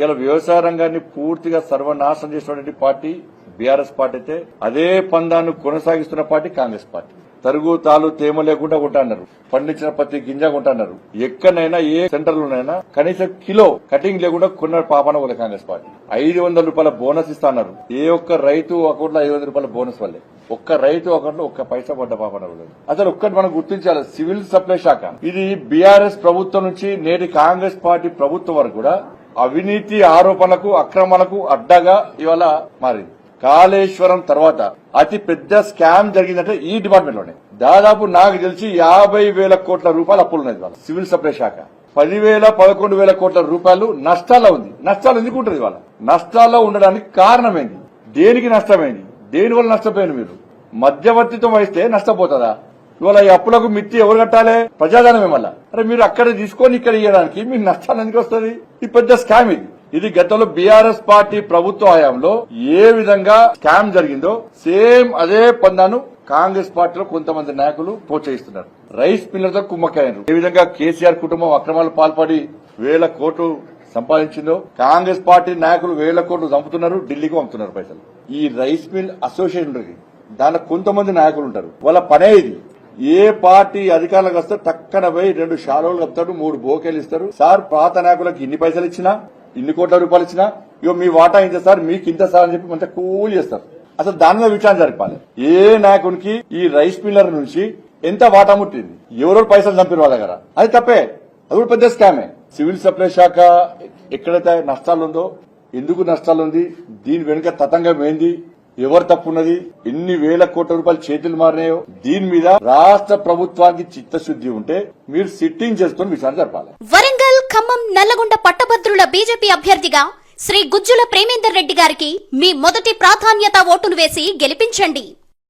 ఇలా వ్యవసాయ రంగాన్ని పూర్తిగా సర్వనాశనం చేసినటువంటి పార్టీ బీఆర్ఎస్ పార్టీ అయితే అదే పందాన్ని కొనసాగిస్తున్న పార్టీ కాంగ్రెస్ పార్టీ. తరుగు తాలు తేమ లేకుండా కొంటున్నారు. పండించిన ప్రతి గింజ కొంటున్నారు. ఎక్కడైనా ఏ సెంటర్లోనైనా కనీసం కిలో కటింగ్ లేకుండా కొన్న పాపన కూడా కాంగ్రెస్ పార్టీ. ఐదు వందల రూపాయల బోనస్ ఇస్తాన్నారు. ఏ ఒక్క రైతు అకౌంట్లో ఐదు వందల రూపాయల బోనస్ వల్లే. ఒక్క రైతు అకౌంట్లో ఒక్క పైసా పడ్డ పాపన అసలు ఒక్కటి మనం గుర్తించాలి. సివిల్ సప్లై శాఖ. ఇది బీఆర్ఎస్ ప్రభుత్వం నుంచి నేటి కాంగ్రెస్ పార్టీ ప్రభుత్వం వరకు కూడా అవినీతి ఆరోపణలకు అక్రమాలకు అడ్డగా ఇవాళ మారింది. కాళేశ్వరం తర్వాత అతి పెద్ద స్కామ్ జరిగిందంటే ఈ డిపార్ట్మెంట్లోనే దాదాపు నాకు తెలిసి యాభై వేల కోట్ల రూపాయలు అప్పులు ఉన్నాయి ఇవాళ. సివిల్ సప్లై శాఖ. పదివేల పదకొండు వేల కోట్ల రూపాయలు నష్టాల్లో ఉంది. నష్టాలు ఎందుకు ఉంటుంది ఇవాళ? నష్టాల్లో ఉండడానికి కారణమైంది దేనికి నష్టమైంది దేని వల్ల నష్టపోయింది మీరు? మధ్యవర్తిత్వం వహిస్తే నష్టపోతుందా ఇవాళ ఈ అప్పులకు మిత్తి ఎవరు కట్టాలి? ప్రజాధనమే మళ్ళా అరే మీరు అక్కడ తీసుకొని ఇక్కడ ఇవ్వడానికి మీకు నష్టాలు ఎందుకు వస్తుంది? ఈ పెద్ద స్కామ్ ఇది. ఇది గతంలో బీఆర్ఎస్ పార్టీ ప్రభుత్వ హయాంలో ఏ విధంగా స్కామ్ జరిగిందో సేమ్ అదే పందాను కాంగ్రెస్ పార్టీలో కొంతమంది నాయకులు ప్రోత్సహిస్తున్నారు. రైస్ మిల్లర్తో కుమ్మకాయను ఏ విధంగా కేసీఆర్ కుటుంబం అక్రమాలు పాల్పడి వేల కోట్లు సంపాదించిందో కాంగ్రెస్ పార్టీ నాయకులు వేల కోట్లు చంపుతున్నారు ఢిల్లీకి పంపుతున్నారు పైసలు. ఈ రైస్ మిల్ అసోసియేషన్ ఉంటుంది. దాంట్లో కొంతమంది నాయకులు ఉంటారు. వాళ్ళ పనే ఇది. ఏ పార్టీ అధికారులకు వస్తే టక్కన పోయి రెండు షాలోలు కప్తాడు మూడు బోకేలు ఇస్తారు. సార్ పాత నాయకులకు ఇన్ని పైసలు ఇచ్చినా ఇన్ని కోట్ల రూపాయలు ఇచ్చినా ఇగో మీ వాటా ఇంత సార్ మీకు ఇంత సార్ అని చెప్పి మంచిగా కూల్ చేస్తారు. అసలు దాని మీద విచారణ జరపాలి. ఏ నాయకునికి ఈ రైస్ మిల్లర్ నుంచి ఎంత వాటా ముట్టింది? ఎవరో పైసలు చంపిన వాళ్ళ దగ్గర? అది తప్పే. అది కూడా పెద్ద స్కామే. సివిల్ సప్లై శాఖ ఎక్కడైతే నష్టాలు ఉందో ఎందుకు నష్టాలు ఉంది దీని వెనుక తతంగం ఏంది? ఎవరు తప్పున్నది? ఎన్ని వేల కోట్ల రూపాయలు చేతులు మారినాయో? దీని మీద రాష్ట్ర ప్రభుత్వానికి చిత్తశుద్ధి ఉంటే మీరు సిట్టింగ్ చేసుకుని విచారణ జరపాలి. వరంగల్ ఖమ్మం నల్లగొండ పట్టభద్రుల బీజేపీ అభ్యర్థిగా శ్రీ గుజ్జుల ప్రేమేందర్ రెడ్డి గారికి మీ మొదటి ప్రాధాన్యత ఓటును వేసి గెలిపించండి.